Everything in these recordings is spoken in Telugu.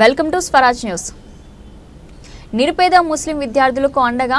Welcome to Swaraj news. నిరుపేద ముస్లిం విద్యార్థులకు అండగా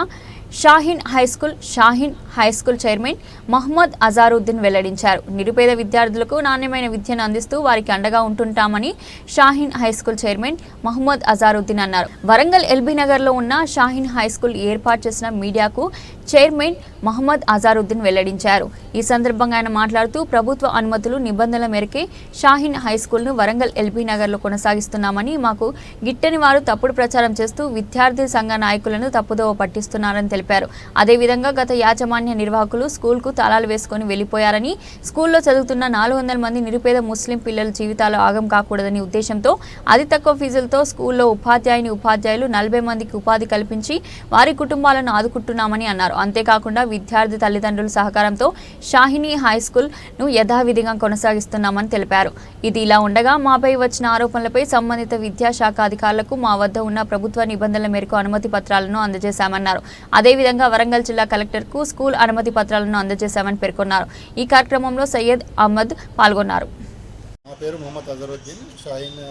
Shaheen high school Shaheen high school chairman Mohammed Azharuddin వెల్లడించారు. నిరుపేద విద్యార్థులకు నాణ్యమైన విద్యను అందిస్తూ వారికి అండగా ఉంటుంటామని Shaheen high school chairman Mohammed Azharuddin అన్నారు. వరంగల్ ఎల్బీ నగర్లో ఉన్న షాహీన్ హైస్కూల్ ఏర్పాటు చేసిన మీడియాకు చైర్మన్ మహమ్మద్ అజారుద్దీన్ వెల్లడించారు. ఈ సందర్భంగా ఆయన మాట్లాడుతూ ప్రభుత్వ అనుమతులు నిబంధనల మేరకే షాహీన్ హైస్కూల్ను వరంగల్ ఎల్బీ నగర్లో కొనసాగిస్తున్నామని మాకు గిట్టని వారు తప్పుడు ప్రచారం చేస్తూ విద్యార్థి సంఘ నాయకులను తప్పుదోవ పట్టిస్తున్నారని తెలిపారు. అదేవిధంగా గత యాజమాన్య నిర్వాహకులు స్కూల్కు తాళాలు వేసుకొని వెళ్ళిపోయారని స్కూల్లో చదువుతున్న నాలుగు వందల మంది నిరుపేద ముస్లిం పిల్లల జీవితాలు ఆగం కాకూడదని ఉద్దేశంతో అతి తక్కువ ఫీజులతో స్కూల్లో ఉపాధ్యాయుని ఉపాధ్యాయులు నలభై మందికి ఉపాధి కల్పించి వారి కుటుంబాలను ఆదుకుంటున్నామని అన్నారు. అంతేకాకుండా విద్యార్థి తల్లిదండ్రుల సహకారంతో షాహిని హై స్కూల్ను యథావిధిగా కొనసాగిస్తున్నామని తెలిపారు. ఇది ఇలా ఉండగా మాపై వచ్చిన ఆరోపణలపై సంబంధిత విద్యాశాఖ అధికారులకు మా వద్ద ఉన్న ప్రభుత్వ నిబంధనల మేరకు అనుమతి పత్రాలను అందజేశామన్నారు. అదేవిధంగా వరంగల్ జిల్లా కలెక్టర్కు స్కూల్ అనుమతి పత్రాలను అందజేశామని పేర్కొన్నారు. ఈ కార్యక్రమంలో సయ్యద్ అహ్మద్ పాల్గొన్నారు. నా పేరు మొహమ్మద్ అజరుద్దీన్. షాయిన్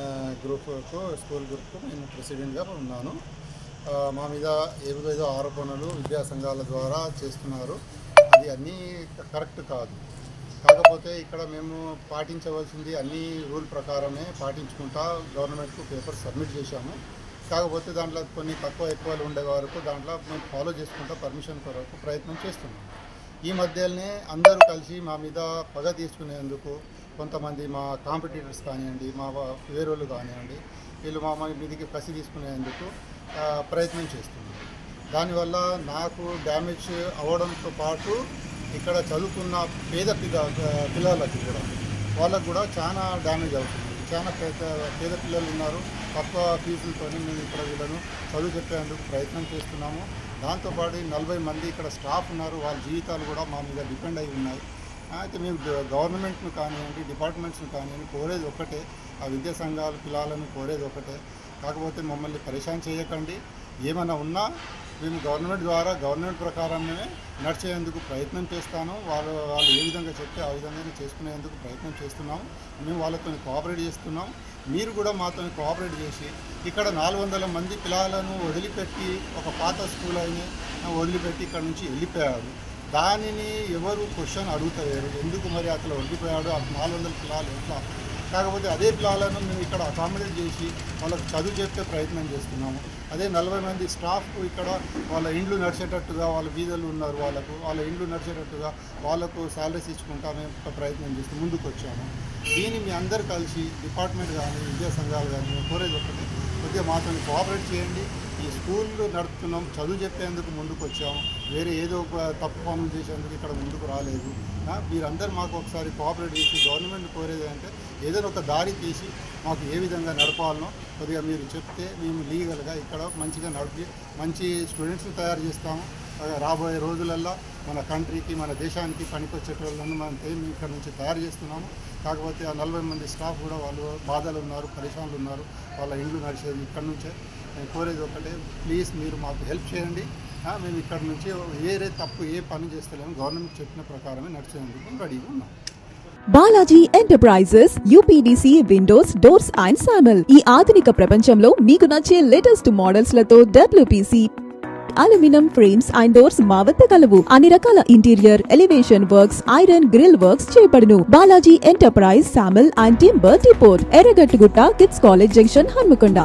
గ్రూప్కు స్కూల్ గ్రూప్కు నేను ప్రెసిడెంట్గా ఉన్నాను. మా మీద ఏదో ఏదో ఆరోపణలు విద్యా సంఘాల ద్వారా చేస్తున్నారు. అది అన్నీ కరెక్ట్ కాదు. కాకపోతే ఇక్కడ మేము పాటించవలసింది అన్ని రూల్ ప్రకారమే పాటించుకుంటా గవర్నమెంట్కు పేపర్ సబ్మిట్ చేశాము. కాకపోతే దాంట్లో కొన్ని తక్కువ ఎక్కువలు ఉండే వరకు దాంట్లో మేము ఫాలో చేసుకుంటా పర్మిషన్ కొరకు ప్రయత్నం చేస్తున్నాం. ఈ మధ్యలోనే అందరూ కలిసి మా మీద పగ తీసుకునేందుకు కొంతమంది మా కాంపిటీటర్స్ కానివ్వండి మా వేరేళ్ళు కానివ్వండి వీళ్ళు మా మా మీదకి కసి తీసుకునేందుకు ప్రయత్నం చేస్తున్నారు. దానివల్ల నాకు డ్యామేజ్ అవ్వడంతో పాటు ఇక్కడ చదువుకున్న పేద పిల్ల పిల్లలకి కూడా వాళ్ళకు కూడా చాలా డ్యామేజ్ అవుతుంది. చాలా పేద పేద పిల్లలు ఉన్నారు. తక్కువ ఫీజులతో మేము ఇక్కడ వీళ్ళను చదువు చెప్పేందుకు ప్రయత్నం చేస్తున్నాము. దాంతోపాటు నలభై మంది ఇక్కడ స్టాఫ్ ఉన్నారు. వాళ్ళ జీవితాలు కూడా మా మీద డిపెండ్ అయి ఉన్నాయి. అయితే మేము గవర్నమెంట్ను కానివ్వండి డిపార్ట్మెంట్స్ను కానివ్వండి కోరేది ఒక్కటే. ఆ విద్యా సంఘాల పిల్లలను కోరేది ఒకటే కాకపోతే మమ్మల్ని పరేషాన్ చేయకండి. ఏమైనా ఉన్నా మేము గవర్నమెంట్ ద్వారా గవర్నమెంట్ ప్రకారమే నడిచేందుకు ప్రయత్నం చేస్తాను. వాళ్ళు వాళ్ళు ఏ విధంగా చెప్తే ఆ విధంగానే చేసుకునేందుకు ప్రయత్నం చేస్తున్నాం. మేము వాళ్ళతో కోఆపరేట్ చేస్తున్నాం. మీరు కూడా మాతో కోఆపరేట్ చేసి ఇక్కడ నాలుగు వందల మంది పిల్లలను వదిలిపెట్టి ఒక పాత స్కూల్ అయిన వదిలిపెట్టి ఇక్కడ నుంచి వెళ్ళిపోయాడు దానిని ఎవరు క్వశ్చన్ అడుగుతలేరు. ఎందుకు మరి అట్లా వదిలిపోయాడు? నాలుగు వందల పిల్లలు ఎట్లా కాకపోతే అదే పిల్లలను మేము ఇక్కడ అకామిడేట్ చేసి వాళ్ళకి చదువు చెప్పే ప్రయత్నం చేస్తున్నాము. అదే నలభై మంది స్టాఫ్ ఇక్కడ వాళ్ళ ఇండ్లు నడిచేటట్టుగా వాళ్ళ వీధులు ఉన్నారు వాళ్ళకు వాళ్ళ ఇండ్లు నడిచేటట్టుగా వాళ్ళకు శాలరీస్ ఇచ్చుకుంటా మేము ప్రయత్నం చేస్తూ ముందుకు వచ్చాము దీన్ని మీ అందరు కలిసి డిపార్ట్మెంట్ కానీ విద్యా సంఘాలు కానీ మేము కోరేది ఒకటి. కొద్దిగా మాతో కోఆపరేట్ చేయండి. ఈ స్కూల్ నడుపుతున్నాం చదువు చెప్పేందుకు ముందుకు వచ్చాము. వేరే ఏదో ఒక తప్పు పనులు చేసేందుకు ఇక్కడ ముందుకు రాలేదు. మీరందరూ మాకు ఒకసారి కోఆపరేట్ చేసి గవర్నమెంట్ కోరేది అంటే ఏదైనా ఒక దారి తీసి మాకు ఏ విధంగా నడపాలనో కొద్దిగా మీరు చెప్తే మేము లీగల్గా ఇక్కడ మంచిగా నడిపి మంచి స్టూడెంట్స్ని తయారు చేస్తాము. రాబోయే రోజులల్లో మన కంట్రీకి మన దేశానికి పనికొచ్చేటోళ్ళను మనం మేము ఇక్కడ నుంచి తయారు చేస్తున్నాము. కాకపోతే ఆ నలభై మంది స్టాఫ్ కూడా వాళ్ళు బాధలు ఉన్నారు పరిశ్రమలు ఉన్నారు వాళ్ళ ఇండ్లు నడిచేది ఇక్కడ నుంచే. నేను కోరేది ఒకటే ప్లీజ్ మీరు మాకు హెల్ప్ చేయండి. మేము ఇక్కడ నుంచి వేరే తప్పు ఏ పని చేస్తలేము. గవర్నమెంట్ చెప్పిన ప్రకారమే నడిచేందుకు రెడీగా ఉన్నాం. Balaji enterprises UPDC windows doors and శానల్ ఈ ఆధునిక ప్రపంచంలో మీకు నచ్చే latest మోడల్స్లతో WPC aluminium frames and doors మా వద్ద కలవు. అన్ని రకాల interior elevation works iron grill works చేయబడును. Balaji enterprise Shamal and timber depot Erragattugutta kids college junction Hanamkonda.